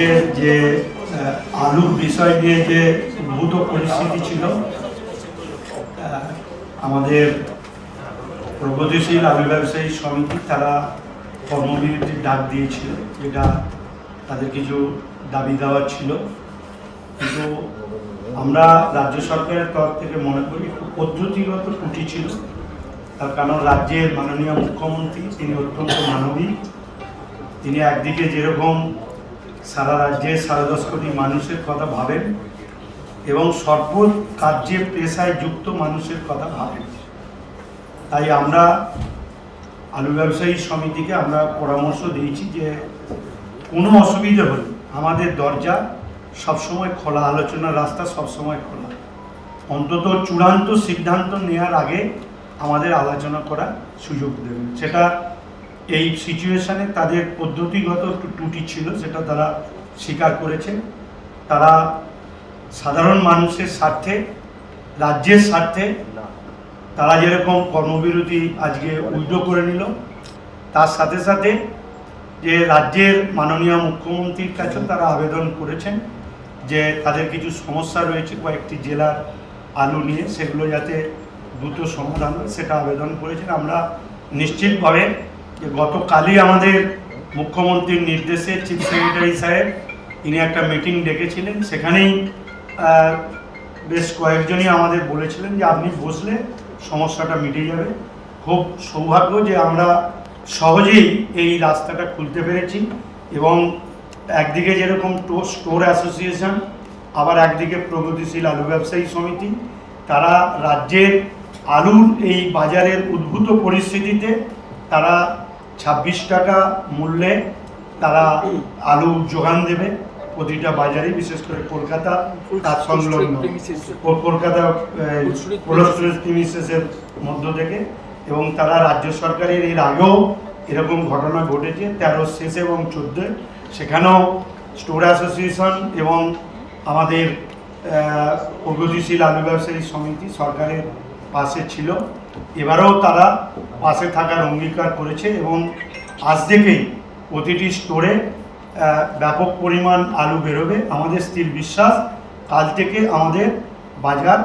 রাজ্যের যে আলুর বিষয় নিয়ে যে উদ্ভূত পরিস্থিতি ছিল আমাদের প্রগতিশীল আলু ব্যবসায়ী সমিতি তারা কর্মবিরতির ডাক দিয়েছিল, যেটা তাদের কিছু দাবি দেওয়া ছিল। কিন্তু আমরা রাজ্য সরকারের তরফ থেকে মনে করি পদ্ধতিগত ত্রুটি ছিল। তার কারণ রাজ্যের মাননীয় মুখ্যমন্ত্রী, তিনি অত্যন্ত মানবিক। তিনি একদিকে যেরকম সারা রাজ্যের সাড়ে দশ কোটি মানুষের কথা ভাবেন এবং সর্ব কার্যে পেশায় যুক্ত মানুষের কথা ভাবেন। তাই আমরা আলু ব্যবসায়ী সমিতিকে আমরা পরামর্শ দিয়েছি যে কোনো অসুবিধে হলে আমাদের দরজা সবসময় খোলা, আলোচনার রাস্তা সবসময় খোলা। অন্তত চূড়ান্ত সিদ্ধান্ত নেওয়ার আগে আমাদের আলোচনা করার সুযোগ দেবেন। সেটা এই সিচুয়েশানে তাদের পদ্ধতিগত একটু ত্রুটি ছিল সেটা তারা স্বীকার করেছে তারা সাধারণ মানুষের স্বার্থে রাজ্যের স্বার্থে তারা যেরকম কর্মবিরতি আজকে উইড্রো করে নিল তার সাথে সাথে যে রাজ্যের মাননীয় মুখ্যমন্ত্রীর কাছে তারা আবেদন করেছেন যে তাদের কিছু সমস্যা রয়েছে কয়েকটি জেলার আলু নিয়ে সেগুলো যাতে দ্রুত সমাধান হয় সেটা আবেদন করেছেন। আমরা নিশ্চিতভাবে যে গতকালই আমাদের মুখ্যমন্ত্রীর নির্দেশে চিফ সেক্রেটারি সাহেব তিনি একটা মিটিং ডেকেছিলেন। সেখানেই বেশ কয়েকজনই আমাদের বলেছিলেন যে আপনি বসলে সমস্যাটা মিটে যাবে। খুব সৌভাগ্য যে আমরা সহজেই এই রাস্তাটা খুলতে পেরেছি এবং একদিকে যেরকম টো- স্টোর অ্যাসোসিয়েশন, আবার একদিকে প্রগতিশীল আলু ব্যবসায়ী সমিতি। তারা রাজ্যের আলুর এই বাজারের উদ্ভূত পরিস্থিতিতে তারা ছাব্বিশ টাকা মূল্যে তারা আলু যোগান দেবে প্রতিটা বাজারে বিশেষ করে কলকাতা তার সংলগ্ন। কলকাতা প্রিমিসেসের মধ্য থেকে এবং তারা রাজ্য সরকারের এর আগেও এরকম ঘটনা ঘটেছে তেরো শেষ এবং চোদ্দোয়। সেখানেও স্টোর অ্যাসোসিয়েশন এবং আমাদের প্রগতিশীল আলু ব্যবসায়ী সমিতি সরকারের পাশে ছিল। এবারেও তারা পাশে থাকার অঙ্গীকার করেছে এবং আজ থেকেই প্রতিটি স্টোরে ব্যাপক পরিমাণ আলু বেরোবে। আমাদের স্থির বিশ্বাস, কাল থেকে আমাদের বাজার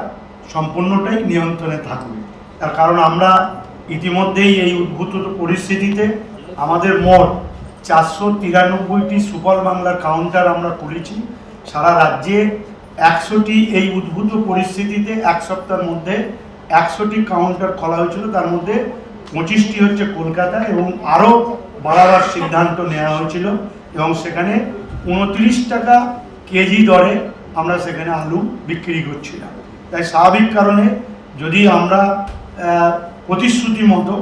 সম্পূর্ণটাই নিয়ন্ত্রণে থাকবে। তার কারণ আমরা ইতিমধ্যেই এই উদ্ভূত পরিস্থিতিতে আমাদের মোট চারশো তিরানব্বইটি সুপার বাংলার কাউন্টার আমরা করেছি। সারা রাজ্যে একশোটি এই উদ্ভূত পরিস্থিতিতে এক সপ্তাহের মধ্যে একশোটি কাউন্টার খোলা হয়েছিল, তার মধ্যে পঁচিশটি হচ্ছে কলকাতা এবং আরও বাড়াবার সিদ্ধান্ত নেওয়া হয়েছিল এবং সেখানে উনত্রিশ টাকা কেজি দরে আমরা সেখানে আলু বিক্রি করছিলাম। তাই স্বাভাবিক কারণে যদি আমরা প্রতিশ্রুতি মতো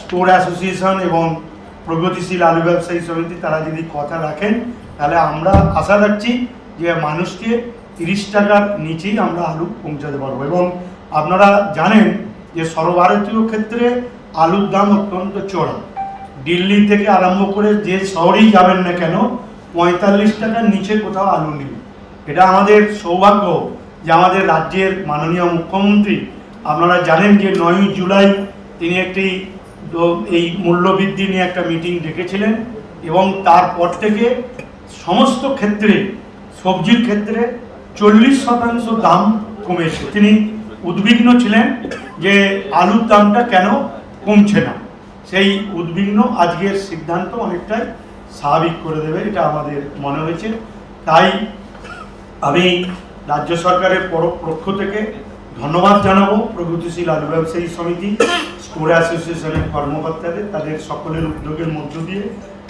স্টোর অ্যাসোসিয়েশন এবং প্রগতিশীল আলু ব্যবসায়ী সমিতি তারা যদি কথা রাখেন, তাহলে আমরা আশা রাখছি যে মানুষকে তিরিশ টাকার নিচেই আমরা আলু পৌঁছাতে পারব এবং আপনারা জানেন যে সর্বভারতীয় ক্ষেত্রে আলুর দাম অত্যন্ত চড়া। দিল্লি থেকে আরম্ভ করে যে শহরেই যাবেন না কেন, পঁয়তাল্লিশ টাকার নিচে কোথাও আলু নেই। এটা আমাদের সৌভাগ্য যে আমাদের রাজ্যের মাননীয় মুখ্যমন্ত্রী, আপনারা জানেন যে নয়ই জুলাই তিনি একটি এই মূল্যবৃদ্ধি নিয়ে একটা মিটিং ডেকেছিলেন এবং তারপর থেকে সমস্ত ক্ষেত্রে, সবজির ক্ষেত্রে চল্লিশ শতাংশ দাম কমেছে। তিনি উদ্বিগ্ন ছিলেন যে আলুর দামটা কেন কমছে না। সেই উদ্বিগ্ন আজকের সিদ্ধান্ত অনেকটাই স্বাভাবিক করে দেবে, এটা আমাদের মনে হয়েছে। তাই আমি রাজ্য সরকারের পর- পক্ষ থেকে ধন্যবাদ জানাব প্রগতিশীল আলু ব্যবসায়ী সমিতি স্টোর অ্যাসোসিয়েশনের কর্মকর্তাদের, তাদের সকলের উদ্যোগের মধ্য দিয়ে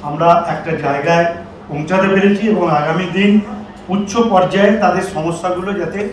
আমরা একটা জায়গায় পৌঁছাতে পেরেছি এবং আগামী দিন উচ্চ পর্যায়ে তাদের সমস্যাগুলো যাতে